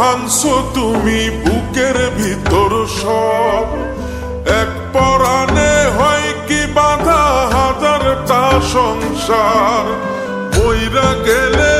ভাঙছো তুমি বুকের ভিতর সব। এক পরাণে হয় কি বাধা হাজারটা সংসার। বইরা গেলে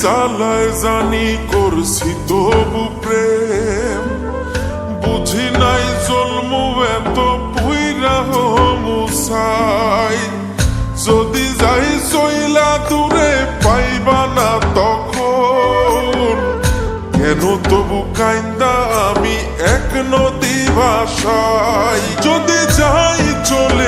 জ্বালায় জানি করছি তবু প্রেম বুঝি নাই জন্ম এত মুসাই যদি যাই চইলা দূরে পাইবা না তখন। কেন তবু কাইন্দা আমি এক নদী ভাষাই। যদি যাই চলে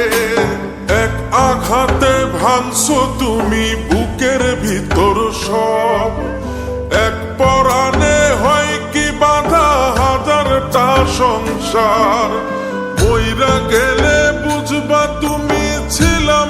ভাঙছো তুমি বুকের ভিতর সব। এক পরাণে হয় কি বাধা হাজারটা সংসার। বইরা গেলে বুঝবা তুমি ছিলাম